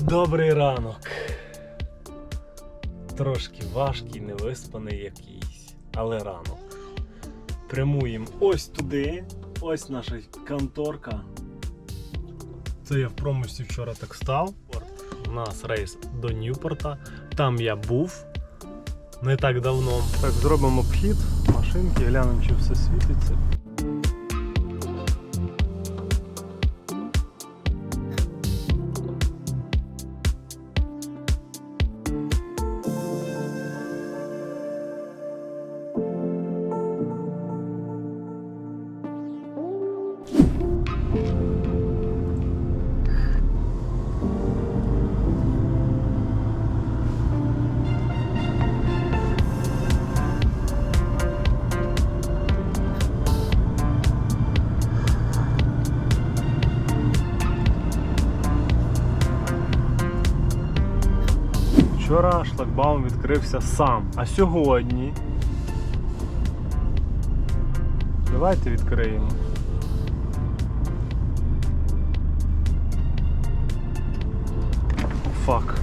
Добрий ранок. Трошки важкий, невиспаний якийсь, але ранок. Прямуємо ось туди, ось наша конторка. Це я в промості вчора так став. У нас рейс до Ньюпорта. Там я був не так давно. Так, зробимо обхід машинки, глянемо, чи все світиться. Шлагбаум відкрився сам, а сьогодні. Давайте відкриємо. Фак.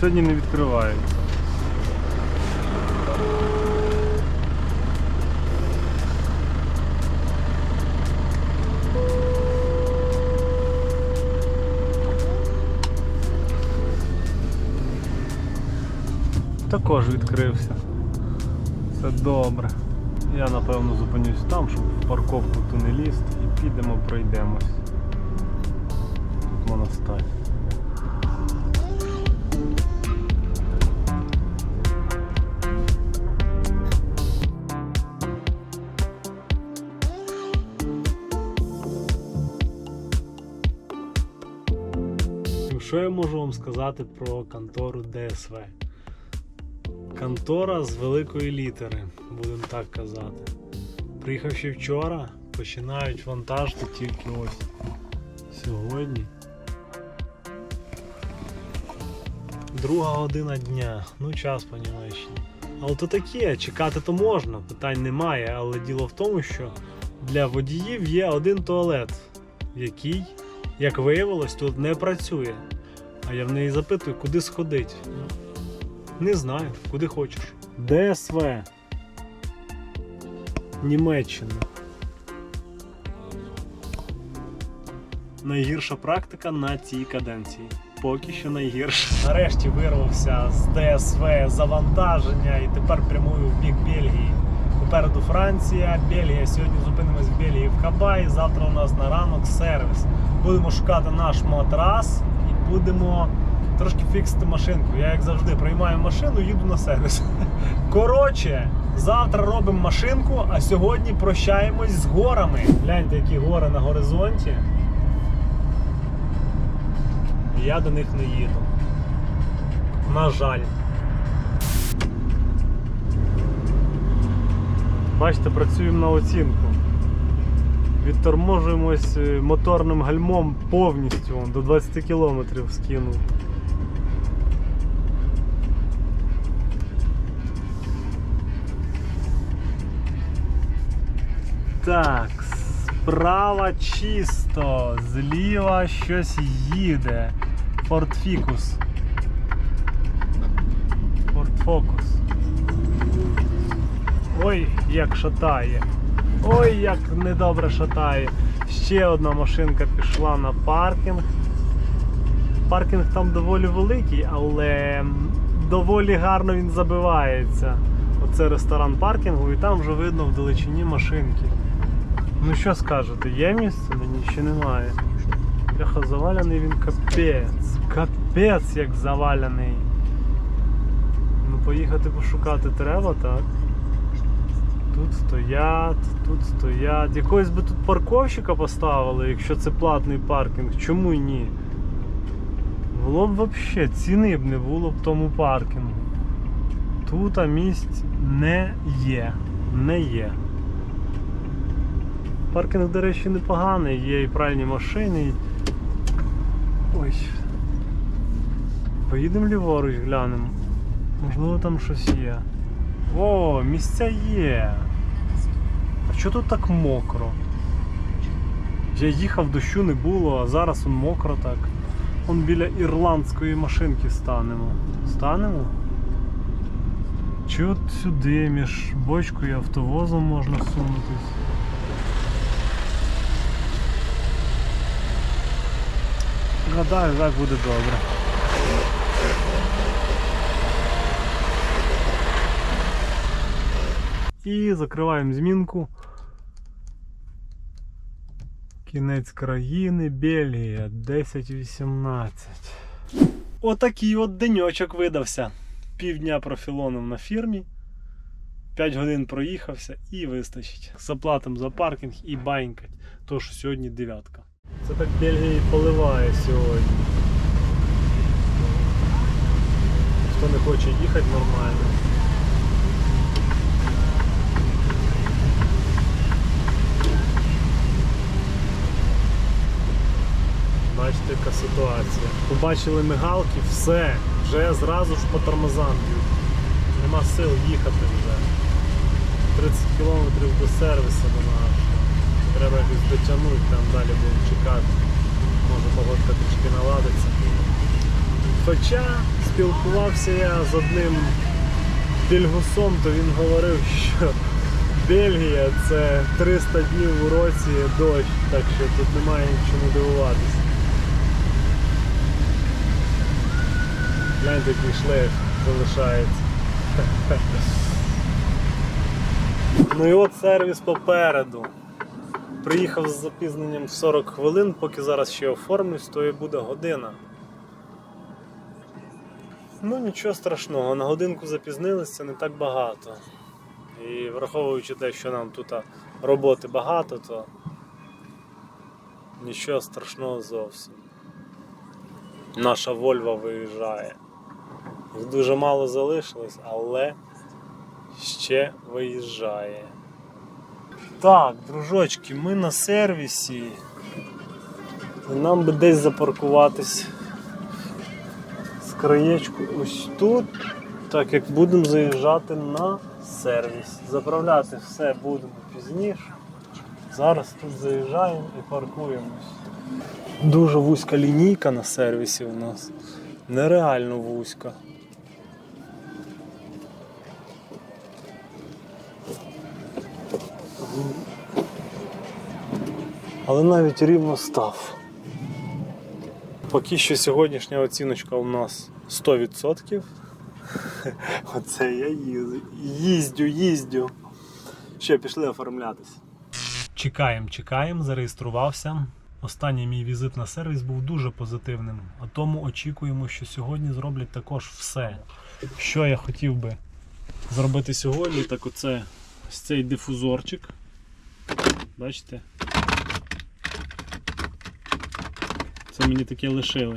Сьогодні не відкривається. Також відкрився. Це добре. Я напевно зупинюсь там, щоб в парковку ту і підемо пройдемось. Тут монастир. Що я можу вам сказати про контору ДСВ? Контора з великої літери, будемо так казати. Приїхавши вчора, починають вантажити тільки ось сьогодні. Друга година дня, ну час по Німеччині. Але то таке, чекати то можна, питань немає, але діло в тому, що для водіїв є один туалет, який, як виявилось, тут не працює. А я в неї запитую, куди сходить. Не знаю, куди хочеш. ДСВ. Німеччина. Найгірша практика на цій каденції. Поки що найгірша. Нарешті вирвався з ДСВ завантаження і тепер прямую в бік Бельгії. Попереду Франція, Бельгія. Сьогодні зупинимось в Бельгії в Кабаї. Завтра у нас на ранок сервіс. Будемо шукати наш матрас і будемо трошки фіксити машинку. Я, як завжди, приймаю машину, їду на сервіс. Коротше, завтра робимо машинку, а сьогодні прощаємось з горами. Гляньте, які гори на горизонті. Я до них не їду. На жаль. Бачите, працюємо на оцінку. Відторможуємось е, моторним гальмом повністю до 20 км скинув. Так, справа чисто, зліва щось їде. Ford Ficus. Ford Focus. Ой, як шатає. Ой, як недобре шатає. Ще одна машинка пішла на паркінг. Паркінг там доволі великий, але доволі гарно він забивається. Оце ресторан паркінгу і там вже видно в далечині машинки. Ну що скажете, є місце? Мені ще немає. Бляха, завалений він капець. Капець як завалений. Ну поїхати пошукати треба, так? Тут стоять, тут стоять. Якогось би тут парковщика поставили, якщо це платний паркінг. Чому ні? Було б взагалі, ціни б не було б тому паркінгу. Тут а місць не є. Не є. Паркінг, до речі, непоганий, є і пральні машини. і- Ой. Поїдемо ліворуч, глянемо. Можливо там щось є. О, місця є. А Чого тут так мокро? Я їхав, дощу не було, а зараз он мокро так. Он біля ірландської машинки станемо. Станемо? Чи от сюди між бочкою і автовозом можна сунутись? Гадаю, так буде добре. І закриваємо змінку. Кінець країни, Бельгія, 10-18. Отакий от деньочок видався. Півдня профілоном на фірмі. 5 годин проїхався і вистачить. Заплатимо за паркінг і банькать. То що сьогодні дев'ятка. Це так Бельгія і поливає сьогодні. Хто не хоче їхати нормально. Бачите, яка ситуація. Побачили мигалки, все, вже зразу ж по тормозам б'ють. Нема сил їхати вже. 30 кілометрів до сервісу до нашого. Треба якось дотягнути, там далі будемо чекати. Може погодка трішки наладиться. Хоча спілкувався я з одним бельгусом, то він говорив, що Бельгія це 300 днів у році дощ, так що тут немає чому дивуватися. Гляньте, який шлейф залишається. Ну і от сервіс попереду. Приїхав з запізненням в 40 хвилин, поки зараз ще оформлюсь, то і буде година. Ну нічого страшного, на годинку запізнились, це не так багато. І враховуючи те, що нам тут роботи багато, то нічого страшного зовсім. Наша Вольва виїжджає. Дуже мало залишилось, але ще виїжджає. Так, дружочки, ми на сервісі. Нам би десь запаркуватись з краєчку ось тут, так як будемо заїжджати на сервіс. Заправляти все будемо пізніше. Зараз тут заїжджаємо і паркуємось. Дуже вузька лінійка на сервісі у нас. Нереально вузька. Але навіть рівно став. Поки що сьогоднішня оціночка у нас 100%. Оце я їздю, їздю. Ще пішли оформлятись. Чекаємо, чекаємо, зареєструвався. Останній мій візит на сервіс був дуже позитивним, а тому очікуємо, що сьогодні зроблять також все. Що я хотів би зробити сьогодні, так оце ось цей дифузорчик. Бачите? Це мені таке лишили.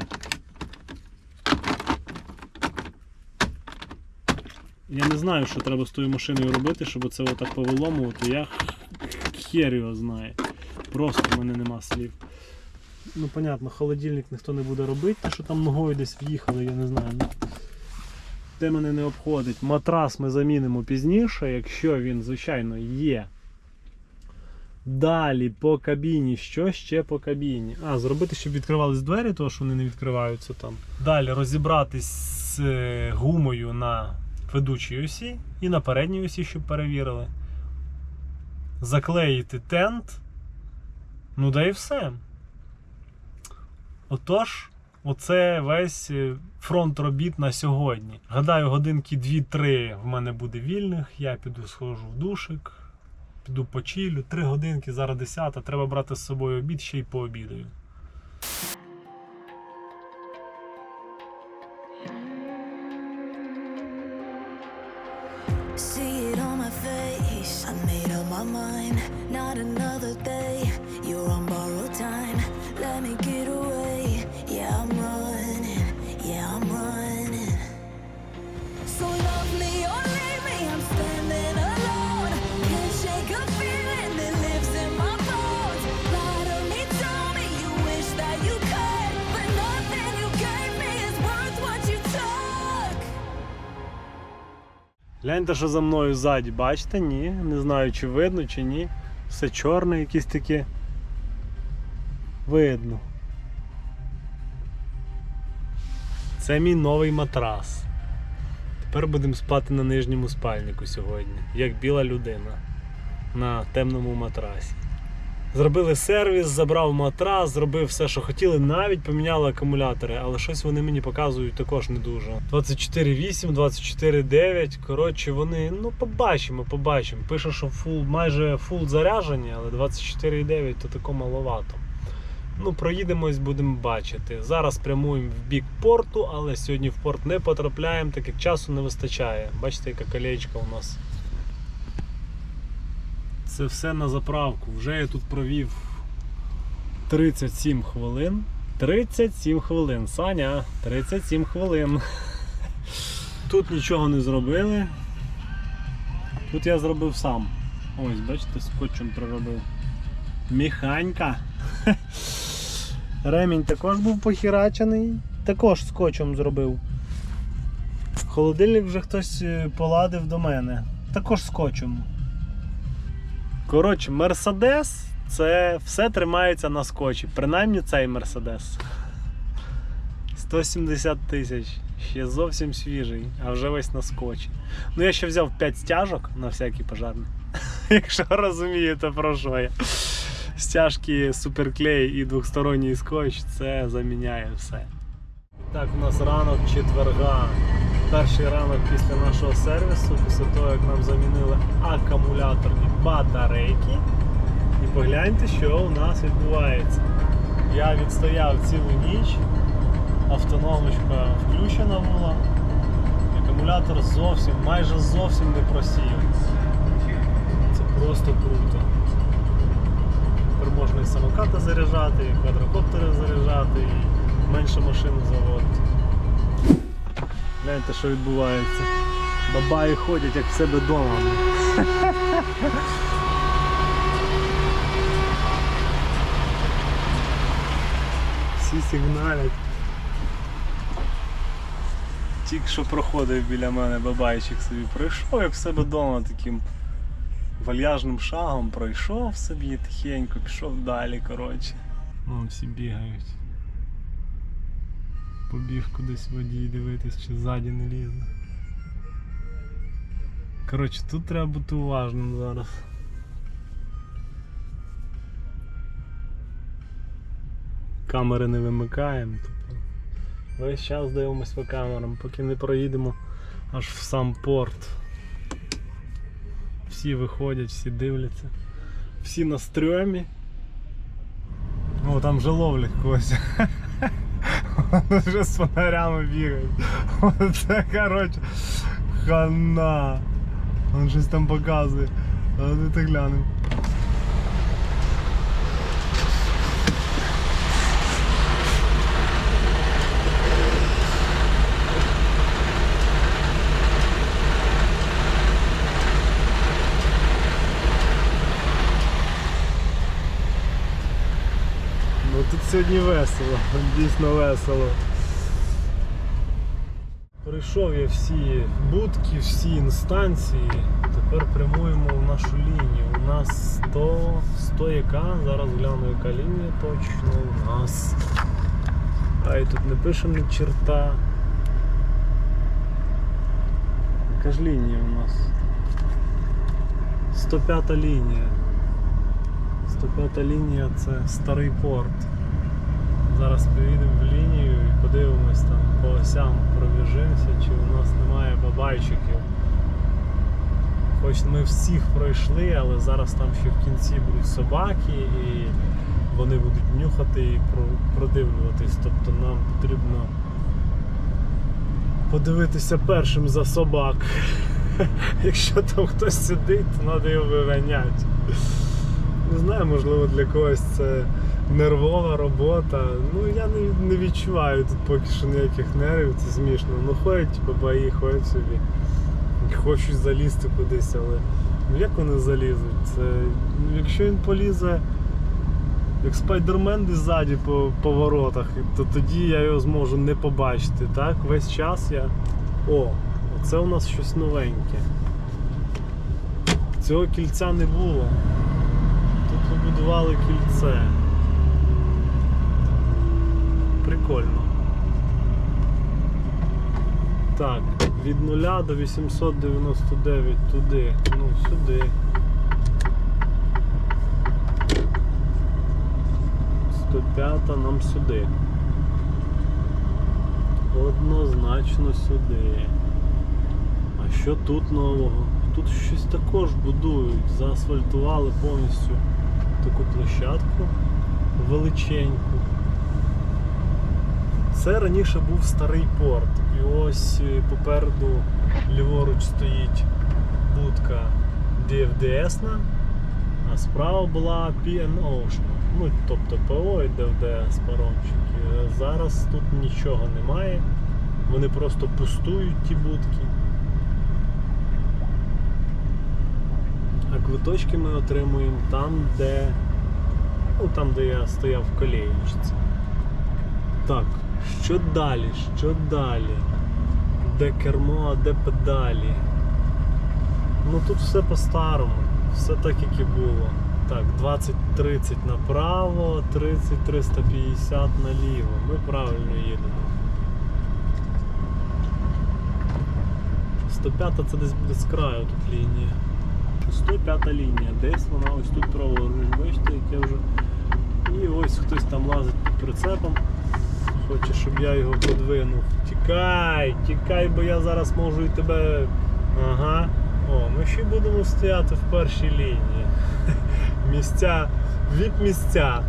Я не знаю, що треба з тою машиною робити, щоб це отак повиломувати. Я хер його знає. Просто в мене нема слів. Ну, понятно, холодильник ніхто не буде робити, що там ногою десь в'їхали, я не знаю. Те мене не обходить. Матрас ми замінимо пізніше, якщо він, звичайно, є. Далі по кабіні. Що ще по кабіні? А, зробити, щоб відкривались двері, тому що вони не відкриваються там. Далі розібратись з е, гумою на ведучій осі і на передній осі, щоб перевірили. Заклеїти тент. Ну да і все. Отож, оце весь е, фронт робіт на сьогодні. Гадаю, годинки 2-3 в мене буде вільних. Я піду схожу в душик, піду почилю. Три годинки, зараз 10, треба брати з собою обід, ще й пообідаю. See it on my face. I made up my mind. Not another Гляньте, що за мною ззаді, бачите? Ні. Не знаю, чи видно, чи ні. Все чорне, якісь такі. Видно. Це мій новий матрас. Тепер будемо спати на нижньому спальнику сьогодні, як біла людина на темному матрасі. Зробили сервіс, забрав матрас, зробив все, що хотіли, навіть поміняли акумулятори, але щось вони мені показують також не дуже. 24.8, 24.9. Коротше, вони, ну побачимо, побачимо. Пише, що фул, майже фул заряджені, але 24.9 то тако маловато. Ну, проїдемось, будемо бачити. Зараз прямуємо в бік порту, але сьогодні в порт не потрапляємо, так як часу не вистачає. Бачите, яка колечка у нас. Це все на заправку. Вже я тут провів 37 хвилин. 37 хвилин. Саня, 37 хвилин. Тут нічого не зробили. Тут я зробив сам. Ось, бачите, скотчем проробив. Механька. Ремінь також був похерачений, також скотчем зробив. Холодильник вже хтось е, поладив до мене. Також скотчем. Коротше, Мерседес це все тримається на скотчі. Принаймні цей Мерседес. 170 тисяч. Ще зовсім свіжий, а вже весь на скотчі. Ну я ще взяв 5 стяжок на всякий пожарний. Якщо розумієте про що я. Стяжки, суперклей і двохсторонній скотч це заміняє все. Так, у нас ранок четверга. Перший ранок після нашого сервісу, після того, як нам замінили акумуляторні батарейки. І погляньте, що у нас відбувається. Я відстояв цілу ніч, автономочка включена була. Акумулятор зовсім, майже зовсім не просів. Це просто круто. Тепер можна і самокати заряджати, і квадрокоптери заряджати, і менше машин заводити. Гляньте, що відбувається. Бабаї ходять як в себе вдома. Всі сигналять. Тільки що проходив біля мене бабайчик собі пройшов, як в себе вдома таким вальяжним шагом пройшов собі тихенько, пішов далі, коротше. Вон всі бігають. Побіг кудись водій дивитись, чи ззаді не лізе. Коротше, тут треба бути уважним зараз. Камери не вимикаємо. Тобто весь час дивимось по камерам, поки не проїдемо аж в сам порт. Всі виходять, всі дивляться, всі на стрьомі. О, там вже ловлять когось. Вони вже з фонарями бігають. Це коротше хана. Він щось там показує. Давайте глянемо. сьогодні весело, дійсно весело. Прийшов я всі будки, всі інстанції. Тепер прямуємо в нашу лінію. У нас 100, 100 яка, зараз гляну яка лінія точно у нас. А і тут не пишемо ні черта. Яка ж лінія у нас? 105 лінія. 105 лінія це старий порт. Зараз поїдемо в лінію і подивимось там по осям пробіжимося, чи у нас немає бабайчиків. Хоч ми всіх пройшли, але зараз там ще в кінці будуть собаки і вони будуть нюхати і продивлюватись. Тобто нам потрібно подивитися першим за собак. Якщо там хтось сидить, то треба його виганяти. Не знаю, можливо для когось це нервова робота. Ну я не, не відчуваю тут поки що ніяких нервів, це смішно. Ну ходять бабаї, ходять собі. Хочуть залізти кудись, але ну як вони залізуть? Це, ну, якщо він полізе як спайдермен десь ззаді по поворотах, то тоді я його зможу не побачити. Так? Весь час я. О, оце у нас щось новеньке. Цього кільця не було. Тут побудували кільце. Прикольно. Так, від 0 до 899 туди, ну сюди. 105 нам сюди. Однозначно сюди. А що тут нового? Тут щось також будують. Заасфальтували повністю таку площадку величеньку. Це раніше був старий порт. І ось е, попереду ліворуч стоїть будка DFDS, а справа була PN. Ну, тобто ПО і DFDS паромчики. Зараз тут нічого немає. Вони просто пустують ті будки. А квиточки ми отримуємо там, де. Ну, там, де я стояв в колеєчці. Так, що далі? Що далі? Де кермо, а де педалі? Ну тут все по-старому, все так, як і було. Так, 20-30 направо, 30-350 наліво. Ми правильно їдемо. 105 це десь буде з краю тут лінія. 105 лінія, десь вона ось тут праворуч, бачите, як я вже. І ось хтось там лазить під прицепом. Хоче, щоб я його подвинув. Тікай, тікай, бо я зараз можу і тебе. Ага. О, ми ще будемо стояти в першій лінії. Місця, від місця.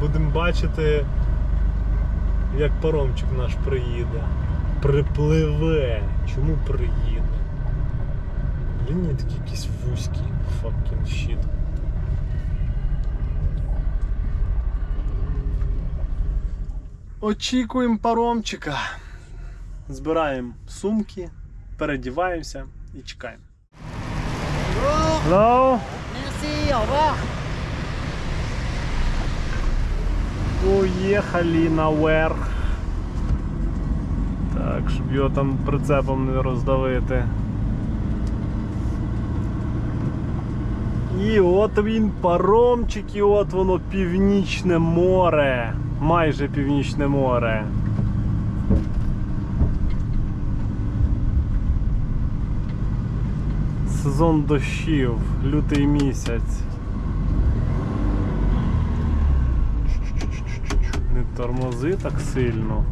Будемо бачити, як паромчик наш приїде. Припливе. Чому приїде? Лінії такі якісь вузькі. Fucking shit. Очікуємо паромчика. Збираємо сумки, передіваємося і чекаємо. Hello. Merci, au наверх. Так, щоб його там прицепом не роздавити. І от він паромчик, і от воно північне море. Майже північне море. Сезон дощів, лютий місяць. Не тормози так сильно.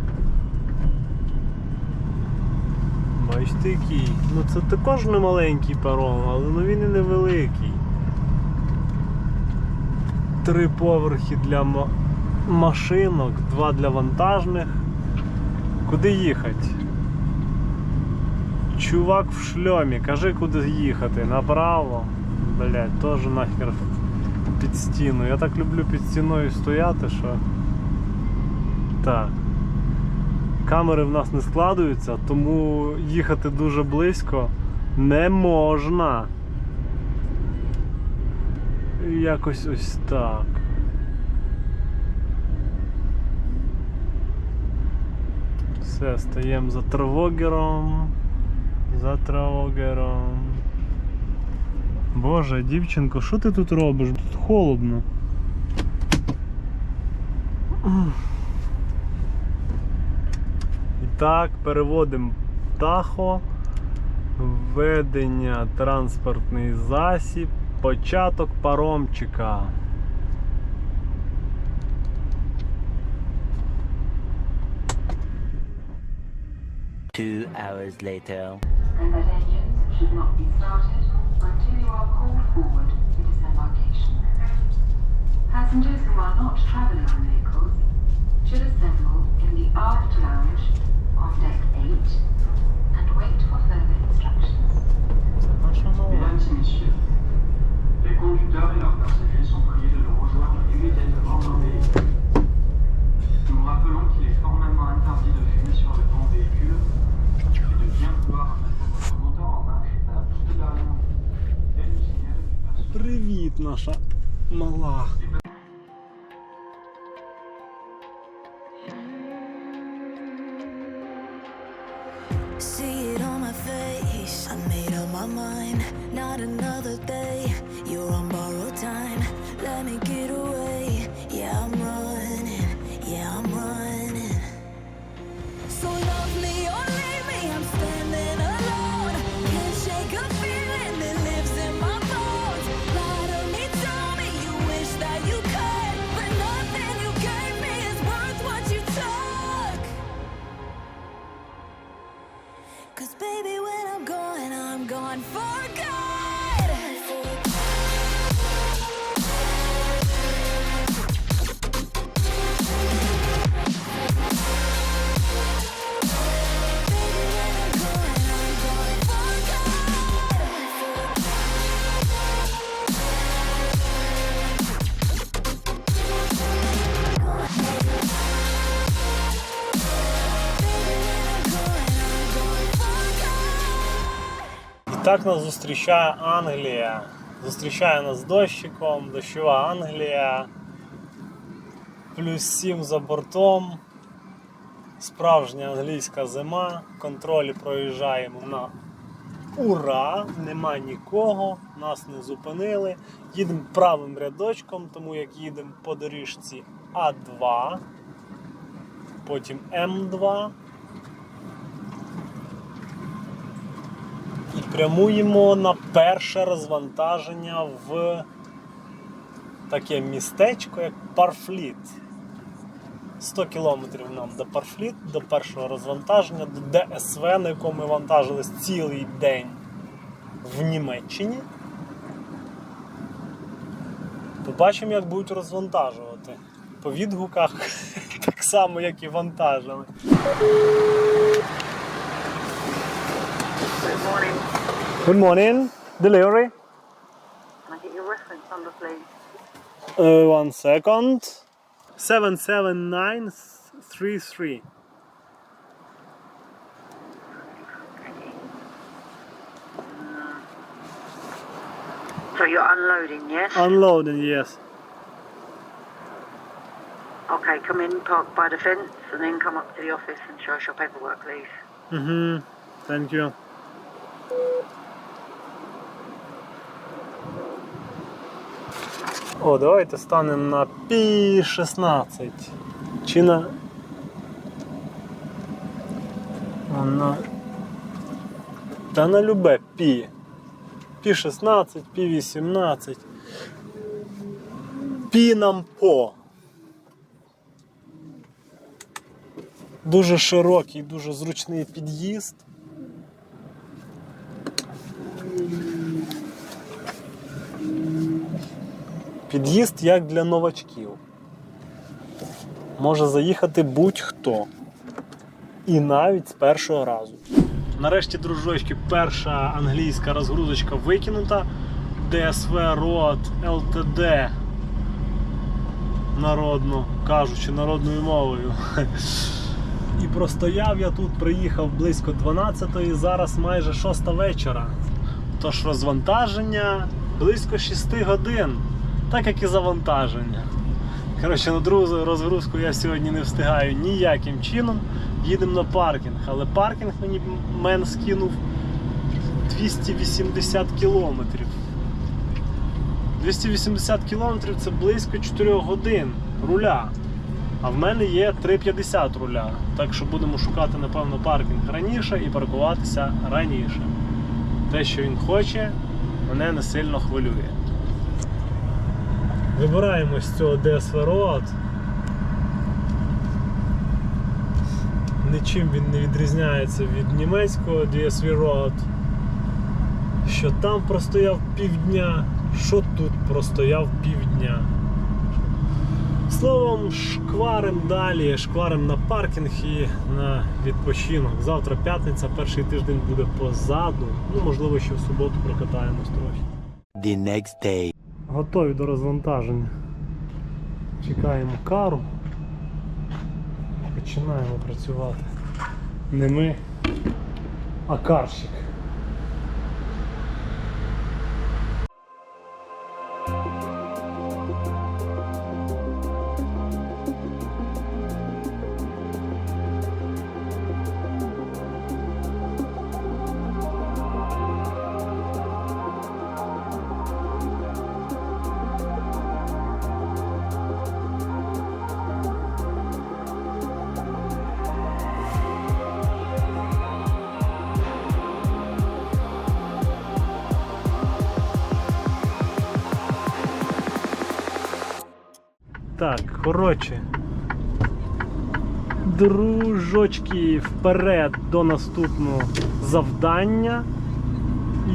Бачите який? Ну це також не маленький паром, але ну він і невеликий. Три поверхи для машинок, два для вантажних. Куди їхати? Чувак в шльомі, кажи куди їхати. Направо. Блять, теж нахер під стіну. Я так люблю під стіною стояти, що. Так. Камери в нас не складуються, тому їхати дуже близько не можна. Якось ось так. Все, стаємо за травогером. За травогером. Боже, дівчинко, що ти тут робиш? Тут холодно. І так, переводимо тахо, введення транспортний засіб, початок паромчика. two hours later. And should not be started until you are called forward to disembarkation. Passengers who are not traveling on vehicles should assemble in the aft lounge on deck 8 and wait for further instructions. Mesdames et messieurs, les conducteurs et leurs passagers sont priés de nous rejoindre immédiatement dans les... Nous rappelons qu'il est formellement interdit de fumer sur le pont. Наша мала. Так нас зустрічає Англія. Зустрічає нас дощиком, дощова Англія. Плюс 7 за бортом. Справжня англійська зима. Контролі проїжджаємо на ура! Нема нікого, нас не зупинили. Їдемо правим рядочком, тому як їдемо по доріжці А2, потім М2. Прямуємо на перше розвантаження в таке містечко, як Парфліт. 100 кілометрів нам до Парфліт, до першого розвантаження, до ДСВ, на якому ми вантажились цілий день в Німеччині. Побачимо, як будуть розвантажувати. По відгуках так само, як і вантажили. Good morning. Good morning. Delivery. Can I get your reference number, please? Uh, one second. 77933. So you're unloading, yes? Unloading, yes. okay, come in, park by the fence, and then come up to the office and show us your paperwork, please. Mm-hmm. Thank you. О, давайте станемо на пі 16. Чи на. На... Та на любе пі. Пі 16, пі 18. Пі нам по. Дуже широкий, дуже зручний під'їзд. Під'їзд як для новачків. Може заїхати будь-хто. І навіть з першого разу. Нарешті, дружочки, перша англійська розгрузочка викинута. DSV Road LTD. Народно кажучи, народною мовою. І простояв я тут, приїхав близько 12-ї, зараз майже 6 вечора. Тож розвантаження близько 6 годин, так як і завантаження. Коротше, на другу розгрузку я сьогодні не встигаю ніяким чином. Їдемо на паркінг, але паркінг мені мен скинув 280 кілометрів. 280 кілометрів це близько 4 годин руля. А в мене є 3,50 руля. Так що будемо шукати, напевно, паркінг раніше і паркуватися раніше. Те, що він хоче, мене не сильно хвилює. Вибираємо з цього DSV Road. Нічим він не відрізняється від німецького DSV Road. Що там простояв півдня, що тут простояв півдня. Словом, шкварим далі, шкварим на паркінг і на відпочинок. Завтра п'ятниця, перший тиждень буде позаду. Ну, можливо, ще в суботу прокатаємось трохи. The next day. Готові до розвантаження. Чекаємо кару. Починаємо працювати. Не ми, а карщик. Так, коротше. Дружочки, вперед до наступного завдання.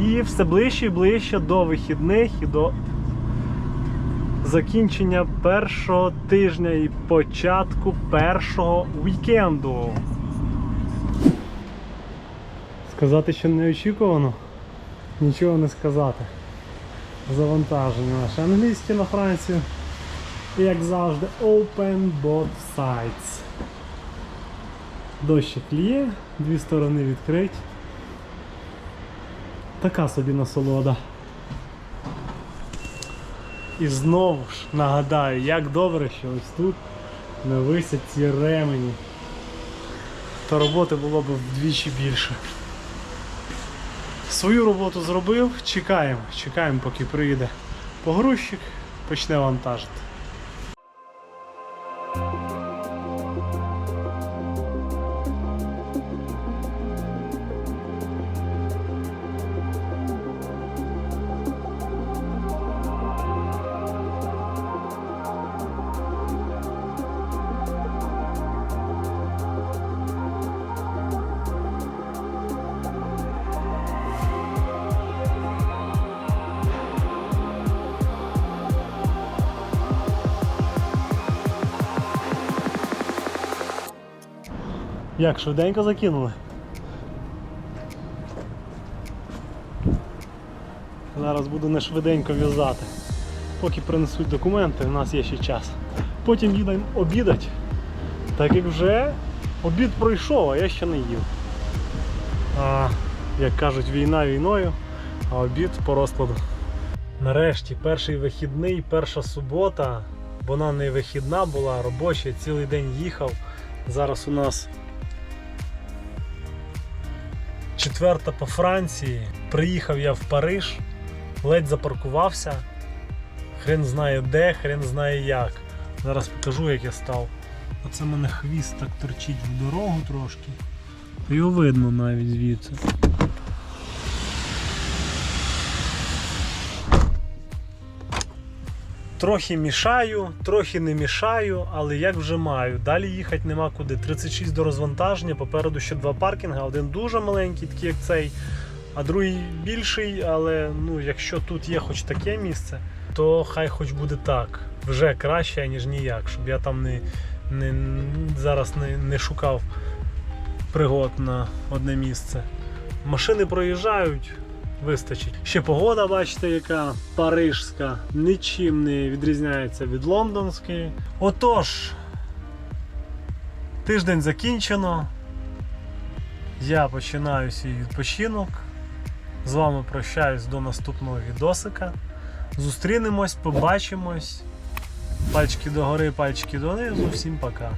І все ближче і ближче до вихідних і до закінчення першого тижня і початку першого вікенду. Сказати, що неочікувано, нічого не сказати. Завантаження наше англійське на Францію. І як завжди, open both sides. Дощик ліє, дві сторони відкриті. Така собі насолода. І знову ж нагадаю, як добре, що ось тут не висять ці ремені. То роботи було б вдвічі більше. Свою роботу зробив, чекаємо, чекаємо, поки приїде погрузчик, почне вантажити. Як швиденько закинули? Зараз буду не швиденько в'язати. Поки принесуть документи, у нас є ще час. Потім їдемо обідати, так як вже обід пройшов, а я ще не їв. А, як кажуть, війна війною, а обід по розкладу. Нарешті перший вихідний, перша субота. Вона не вихідна була, робоча, цілий день їхав. Зараз у нас четверта по Франції. Приїхав я в Париж, ледь запаркувався. Хрен знає де, хрен знає як. Зараз покажу, як я став. Оце мене хвіст так торчить в дорогу трошки. Його видно навіть звідси. Трохи мішаю, трохи не мішаю, але як вже маю. Далі їхати нема куди. 36 до розвантаження, попереду ще два паркінги, один дуже маленький, такий як цей, а другий більший, але ну, якщо тут є хоч таке місце, то хай хоч буде так. Вже краще, ніж ніяк, щоб я там не, не, зараз не, не шукав пригод на одне місце. Машини проїжджають, вистачить. Ще погода, бачите, яка парижська, нічим не відрізняється від лондонської. Отож, тиждень закінчено. Я починаю свій відпочинок. З вами прощаюсь до наступного відосика. Зустрінемось, побачимось. Пальчики догори, пальчики донизу. Всім пока.